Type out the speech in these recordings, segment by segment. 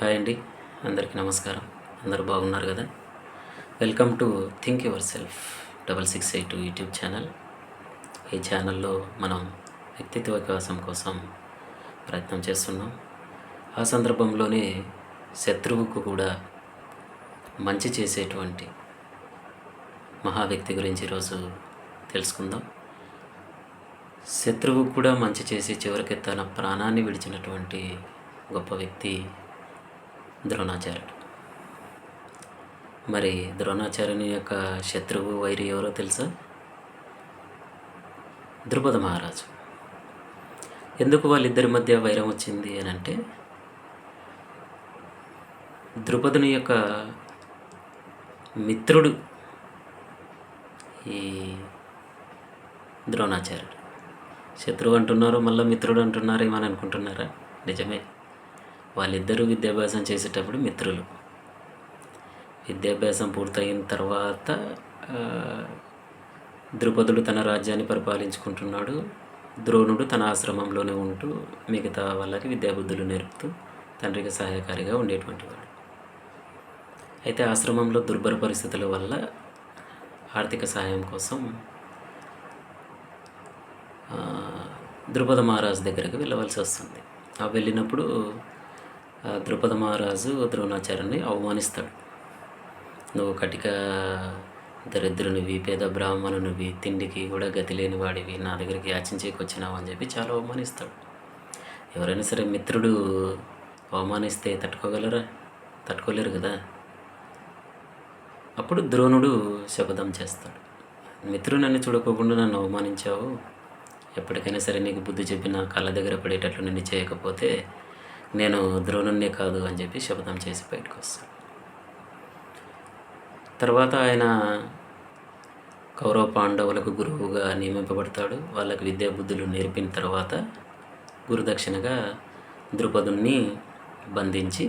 Hi అండి. అందరికీ నమస్కారం. అందరూ బాగున్నారు కదా? Welcome to think yourself double six eight YouTube channel. ఈ ఛానల్లో మనం వ్యక్తిత్వ వికాసం కోసం ప్రయత్నం చేస్తున్నాం. ఆ సందర్భంలోనే శత్రువుకు కూడా మంచి చేసేటువంటి మహా వ్యక్తి గురించి ఈరోజు తెలుసుకుందాం. శత్రువు కూడా మంచి చేసి చివరికి తన ప్రాణాన్ని విడిచినటువంటి గొప్ప వ్యక్తి ద్రోణాచార్యుడు. మరి ద్రోణాచార్యుని యొక్క శత్రువు వైరి ఎవరో తెలుసా? ద్రుపద మహారాజు. ఎందుకు వాళ్ళిద్దరి మధ్య వైరం వచ్చింది అని అంటే ద్రుపదుని యొక్క మిత్రుడు ఈ ద్రోణాచార్యుడు. శత్రువు అంటున్నారు మళ్ళీ మిత్రుడు అంటున్నారు ఏమని అనుకుంటున్నారా? నిజమే. వాళ్ళిద్దరూ విద్యాభ్యాసం చేసేటప్పుడు మిత్రులు. విద్యాభ్యాసం పూర్తయిన తర్వాత ద్రుపదుడు తన రాజ్యాన్ని పరిపాలించుకుంటున్నాడు. ద్రోణుడు తన ఆశ్రమంలోనే ఉంటూ మిగతా వాళ్ళకి విద్యాబుద్ధులు నేర్పుతూ తండ్రికి సహాయకారిగా ఉండేటువంటి వాడు. అయితే ఆశ్రమంలో దుర్భర పరిస్థితుల వల్ల ఆర్థిక సహాయం కోసం ద్రుపద మహారాజు దగ్గరికి వెళ్ళవలసి వస్తుంది. ఆ వెళ్ళినప్పుడు ద్రుపద మహారాజు ద్రోణాచార్యుని అవమానిస్తాడు నువ్వు కటిక దరిద్రునివి పేద బ్రాహ్మణునివి తిండికి కూడా గతి లేని వాడివి నా దగ్గరికి యాచించేకి వచ్చినావు అని చెప్పి చాలా అవమానిస్తాడు. ఎవరైనా సరే మిత్రుడు అవమానిస్తే తట్టుకోగలరా? తట్టుకోలేరు కదా? అప్పుడు ద్రోణుడు శపథం చేస్తాడు. మిత్రుడు నన్ను చూడకోకుండా నన్ను అవమానించావు? ఎప్పటికైనా సరే నీకు బుద్ధి చెప్పి నా కళ్ళ దగ్గర పడేటట్లు నిన్ను చేయకపోతే నేను ద్రోణుణ్ణి కాదు అని చెప్పి శపథం చేసి బయటకు వస్తాను తర్వాత ఆయన కౌరవ పాండవులకు గురువుగా నియమింపబడతాడు. వాళ్ళకి విద్యా బుద్ధులు నేర్పిన తర్వాత గురుదక్షిణగా ద్రుపదుణ్ణి బంధించి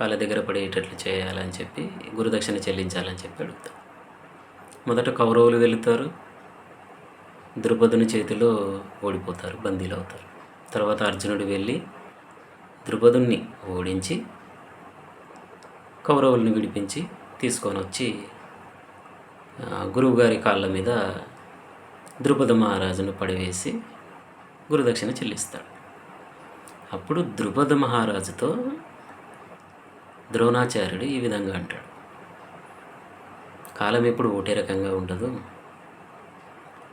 కాళ్ళ దగ్గర పడేటట్లు చేయాలని చెప్పి గురుదక్షిణ చెల్లించాలని చెప్పి అడుగుతాడు. మొదట కౌరవులు వెళుతారు. ద్రుపదుని చేతిలో ఓడిపోతారు బందీలు అవుతారు తర్వాత అర్జునుడు వెళ్ళి ద్రుపదుణ్ణి ఓడించి కౌరవుల్ని విడిపించి తీసుకొని వచ్చి గురువుగారి కాళ్ళ మీద ద్రుపద మహారాజును పడివేసి గురుదక్షిణ చెల్లిస్తాడు. అప్పుడు ద్రుపద మహారాజుతో ద్రోణాచార్యుడు ఈ విధంగా అంటాడు. కాలం ఎప్పుడు ఒకటే రకంగా ఉండదు.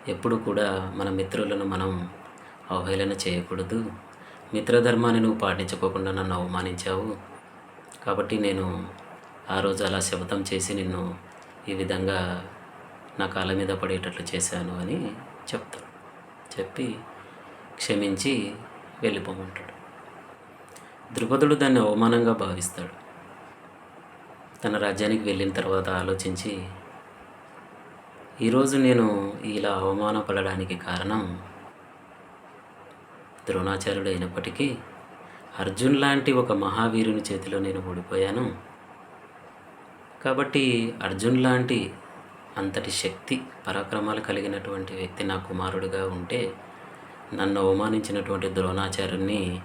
ఎప్పుడు కూడా మన మిత్రులను మనం అవహేళన చేయకూడదు. మిత్రధర్మాన్ని నువ్వు పాటించుకోకుండా నన్ను అవమానించావు. కాబట్టి నేను ఆ రోజు అలా శపథం చేసి నిన్ను ఈ విధంగా నా కాళ్ళ మీద పడేటట్లు చేశాను అని చెప్తాడు చెప్పి క్షమించి వెళ్ళిపోమంటాడు. ద్రుపదుడు దాన్ని అవమానంగా భావిస్తాడు. తన రాజ్యానికి వెళ్ళిన తర్వాత ఆలోచించి ఈరోజు నేను ఇలా అవమానపడడానికి కారణం ద్రోణాచార్యుడు అయినప్పటికీ అర్జున్ లాంటి ఒక మహావీరుని చేతిలో నేను ఓడిపోయాను. కాబట్టి అర్జున్ లాంటి అంతటి శక్తి పరాక్రమాలు కలిగినటువంటి వ్యక్తి నా కుమారుడిగా ఉంటే నన్ను అవమానించినటువంటి ద్రోణాచార్యుని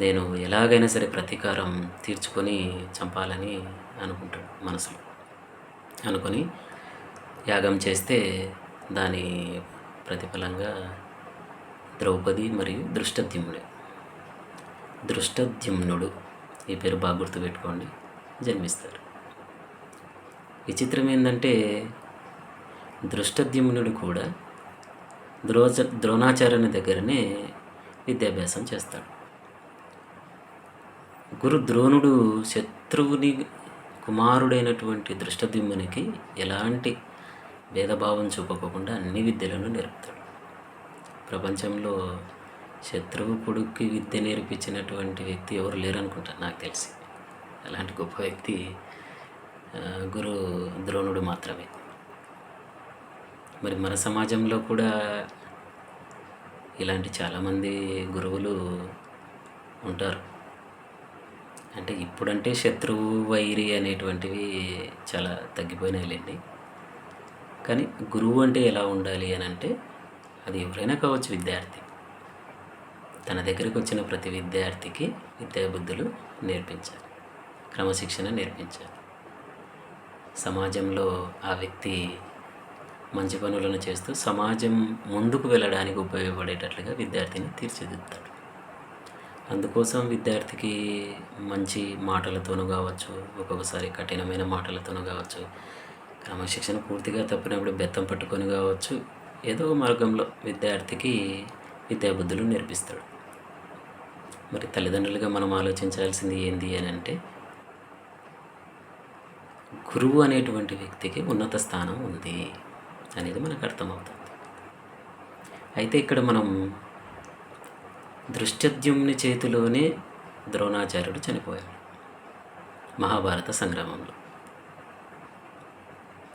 నేను ఎలాగైనా సరే ప్రతీకారం తీర్చుకొని చంపాలని అనుకుంటాడు మనసులో అనుకొని యాగం చేస్తే దాని ప్రతిఫలంగా ద్రౌపది మరియు దృష్టద్యుమ్నుడు. దృష్టద్యుమ్నుడు ఈ పేరు బాగా గుర్తుపెట్టుకోండి జన్మిస్తారు. విచిత్రం ఏంటంటే దృష్టద్యుమ్నుడు కూడా ద్రోచ ద్రోణాచార్యుని దగ్గరనే విద్యాభ్యాసం చేస్తాడు. గురు ద్రోణుడు శత్రువుని కుమారుడైనటువంటి దృష్టద్యుమ్నునికి ఎలాంటి భేదభావం చూపకోకుండా అన్ని విద్యలను నేర్పుతాడు. ప్రపంచంలో శత్రువు కొడుక్కి విద్య నేర్పించినటువంటి వ్యక్తి ఎవరు లేరనుకుంటా నాకు తెలిసి. అలాంటి గొప్ప వ్యక్తి గురు ద్రోణుడు మాత్రమే. మరి మన సమాజంలో కూడా ఇలాంటి చాలామంది గురువులు ఉంటారు. అంటే ఇప్పుడంటే శత్రువు వైరి అనేటువంటివి చాలా తగ్గిపోయినాయిలేండి. కానీ గురువు అంటే ఎలా ఉండాలి అని అంటే అది ఎవరైనా కావచ్చు విద్యార్థి. తన దగ్గరికి వచ్చిన ప్రతి విద్యార్థికి విద్యాబుద్ధులు నేర్పించాలి. క్రమశిక్షణ నేర్పించాలి. సమాజంలో ఆ వ్యక్తి మంచి పనులను చేస్తూ సమాజం ముందుకు వెళ్ళడానికి ఉపయోగపడేటట్లుగా విద్యార్థిని తీర్చిదిద్దుతాడు. అందుకోసం విద్యార్థికి మంచి మాటలతోనూ కావచ్చు ఒక్కొక్కసారి కఠినమైన మాటలతోనూ కావచ్చు క్రమశిక్షణ పూర్తిగా తప్పినప్పుడు బెత్తం పట్టుకొని కావచ్చు ఏదో మార్గంలో విద్యార్థికి విద్యాబుద్ధులు నేర్పిస్తాడు. మరి తల్లిదండ్రులుగా మనం ఆలోచించాల్సింది ఏంది అని అంటే గురువు అనేటువంటి వ్యక్తికి ఉన్నత స్థానం ఉంది అనేది మనకు అర్థమవుతుంది. అయితే ఇక్కడ మనం దృష్టద్యుమ్ని చేతిలోనే ద్రోణాచార్యుడు చనిపోయాడు మహాభారత సంగ్రామంలో.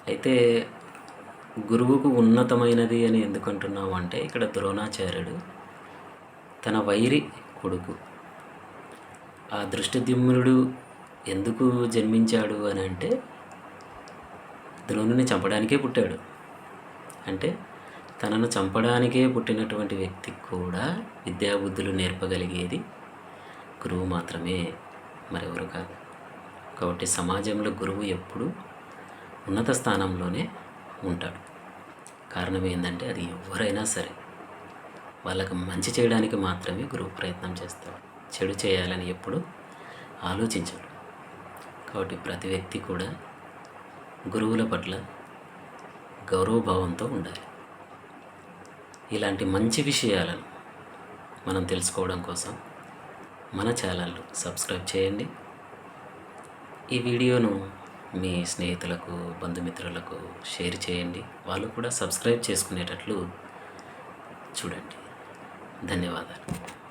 అయితే గురువుకు ఉన్నతమైనది అని ఎందుకు అంటే ఇక్కడ ద్రోణాచార్యుడు తన వైరి కొడుకు. ఆ దృష్టద్యుమ్నుడు ఎందుకు జన్మించాడు అని అంటే ద్రోణుని చంపడానికే పుట్టాడు. అంటే తనను చంపడానికే పుట్టినటువంటి వ్యక్తికి కూడా విద్యాబుద్ధులు నేర్పగలిగేది గురువు మాత్రమే మరెవరు కాదు. కాబట్టి సమాజంలో గురువు ఎప్పుడు ఉన్నత స్థానంలోనే ఉంటాడు కారణం ఏంటంటే అది ఎవరైనా సరే వాళ్ళకు మంచి చేయడానికి మాత్రమే గురువు ప్రయత్నం చేస్తాడు. చెడు చేయాలని ఎప్పుడు ఆలోచించడు. కాబట్టి ప్రతి వ్యక్తి కూడా గురువుల పట్ల గౌరవభావంతో ఉండాలి. ఇలాంటి మంచి విషయాలను మనం తెలుసుకోవడం కోసం మన ఛానల్ సబ్స్క్రైబ్ చేయండి. ఈ వీడియోను మీ స్నేహితులకు బంధుమిత్రులకు షేర్ చేయండి. వాళ్ళు కూడా సబ్స్క్రైబ్ చేసుకునేటట్లు చూడండి. ధన్యవాదాలు.